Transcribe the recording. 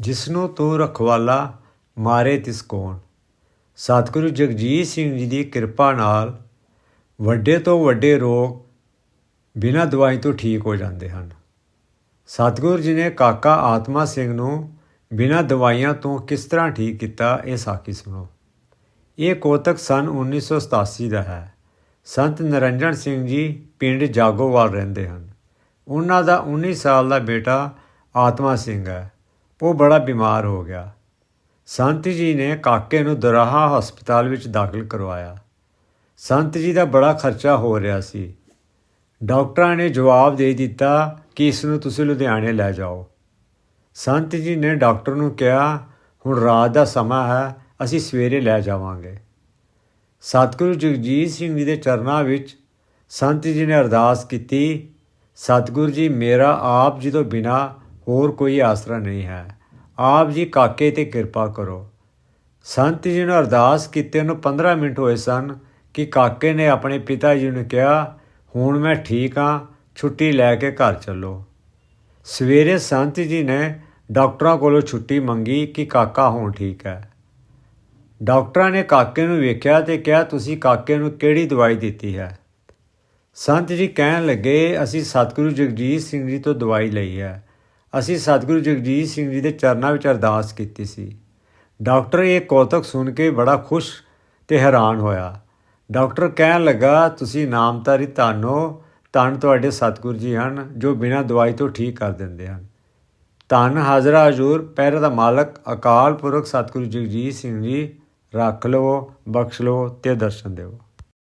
ਜਿਸਨੂੰ ਤੂੰ ਰਖਵਾਲਾ, ਮਾਰੇ ਤਿਸ ਕੌਣ। ਸਤਿਗੁਰੂ ਜਗਜੀਤ ਸਿੰਘ ਜੀ ਦੀ ਕਿਰਪਾ ਨਾਲ ਵੱਡੇ ਤੋਂ ਵੱਡੇ ਰੋਗ ਬਿਨਾਂ ਦਵਾਈ ਤੋਂ ਠੀਕ ਹੋ ਜਾਂਦੇ ਹਨ। ਸਤਿਗੁਰੂ ਜੀ ਨੇ ਕਾਕਾ ਆਤਮਾ ਸਿੰਘ ਨੂੰ ਬਿਨਾਂ ਦਵਾਈਆਂ ਤੋਂ ਕਿਸ ਤਰ੍ਹਾਂ ਠੀਕ ਕੀਤਾ, ਇਹ ਸਾਖੀ ਸੁਣੋ। ਇਹ ਕੋਤਕ ਸਨ 1987 ਦਾ ਹੈ। ਸੰਤ ਨਰੰਜਨ ਸਿੰਘ ਜੀ ਪਿੰਡ ਜਾਗੋਵਾਲ ਰਹਿੰਦੇ ਹਨ। ਉਹਨਾਂ ਦਾ 19 ਸਾਲ ਦਾ ਬੇਟਾ ਆਤਮਾ ਸਿੰਘ ਹੈ। ਉਹ ਬੜਾ ਬਿਮਾਰ ਹੋ ਗਿਆ। ਸੰਤ ਜੀ ਨੇ ਕਾਕੇ ਨੂੰ ਦਰਾਹਾ ਹਸਪਤਾਲ ਵਿੱਚ ਦਾਖਲ ਕਰਵਾਇਆ। ਸੰਤ ਜੀ ਦਾ ਬੜਾ ਖਰਚਾ ਹੋ ਰਿਹਾ ਸੀ। ਡਾਕਟਰਾਂ ਨੇ ਜਵਾਬ ਦੇ ਦਿੱਤਾ ਕਿ ਇਸ ਨੂੰ ਤੁਸੀਂ ਲੁਧਿਆਣੇ ਲੈ ਜਾਓ। ਸੰਤ ਜੀ ਨੇ ਡਾਕਟਰ ਨੂੰ ਕਿਹਾ, ਹੁਣ ਰਾਤ ਦਾ ਸਮਾਂ ਹੈ, ਅਸੀਂ ਸਵੇਰੇ ਲੈ ਜਾਵਾਂਗੇ। ਸਤਿਗੁਰੂ ਜਗਜੀਤ ਸਿੰਘ ਜੀ ਦੇ ਚਰਨਾਂ ਵਿੱਚ ਸੰਤ ਜੀ ਨੇ ਅਰਦਾਸ ਕੀਤੀ, ਸਤਿਗੁਰੂ ਜੀ, ਮੇਰਾ ਆਪ ਜੀ ਤੋਂ ਬਿਨਾ ਹੋਰ ਕੋਈ ਆਸਰਾ ਨਹੀਂ ਹੈ। ਆਪ ਜੀ ਕਾਕੇ ਤੇ ਕਿਰਪਾ ਕਰੋ। ਸੰਤ ਜੀ ਨੂੰ ਅਰਦਾਸ ਕੀਤੇ ਨੂੰ 15 ਮਿੰਟ ਹੋਏ ਸਨ ਕਿ ਕਾਕੇ ਨੇ ਆਪਣੇ ਪਿਤਾ ਜੀ ਨੂੰ ਕਿਹਾ, ਹੁਣ ਮੈਂ ਠੀਕ ਹਾਂ ਛੁੱਟੀ ਲੈ ਕੇ ਘਰ ਚੱਲੋ। ਸਵੇਰੇ ਸੰਤ ਜੀ ਨੇ ਡਾਕਟਰਾਂ ਕੋਲੋਂ ਛੁੱਟੀ ਮੰਗੀ ਕਿ ਕਾਕਾ ਹੁਣ ਠੀਕ ਹੈ। ਡਾਕਟਰਾਂ ਨੇ ਕਾਕੇ ਨੂੰ ਵੇਖਿਆ ਤੇ ਕਿਹਾ, ਤੁਸੀਂ ਕਾਕੇ ਨੂੰ ਕਿਹੜੀ ਦਵਾਈ ਦਿੱਤੀ ਹੈ? ਸੰਤ ਜੀ ਕਹਿਣ ਲੱਗੇ, ਅਸੀਂ ਸਤਿਗੁਰੂ ਜਗਜੀਤ ਸਿੰਘ ਜੀ ਤੋਂ ਦਵਾਈ ਲਈ ਹੈ। ਅਸੀਂ ਸਤਿਗੁਰੂ ਜਗਜੀਤ ਸਿੰਘ ਜੀ ਦੇ ਚਰਨਾਂ ਵਿੱਚ ਅਰਦਾਸ ਕੀਤੀ ਸੀ। ਡਾਕਟਰ ਇਹ ਕੌਤਕ ਸੁਣ ਕੇ ਬੜਾ ਖੁਸ਼ ਤੇ ਹੈਰਾਨ ਹੋਇਆ। ਡਾਕਟਰ ਕਹਿਣ ਲੱਗਾ, ਤੁਸੀਂ ਨਾਮਧਾਰੀ ਧੰਨ ਧੰਨ ਤੁਹਾਡੇ ਸਤਿਗੁਰੂ ਜੀ ਹਨ, ਜੋ ਬਿਨਾਂ ਦਵਾਈ ਤੋਂ ਠੀਕ ਕਰ ਦਿੰਦੇ ਹਨ। ਧੰਨ ਹਾਜ਼ਰਾ ਹਜ਼ੂਰ, ਪਹਿਰੇ ਦਾ ਮਾਲਕ, ਅਕਾਲ ਪੁਰਖ ਸਤਿਗੁਰੂ ਜਗਜੀਤ ਸਿੰਘ ਜੀ, ਰੱਖ ਲਵੋ, ਬਖਸ਼ ਲਵੋ ਤੇ ਦਰਸ਼ਨ ਦਿਓ।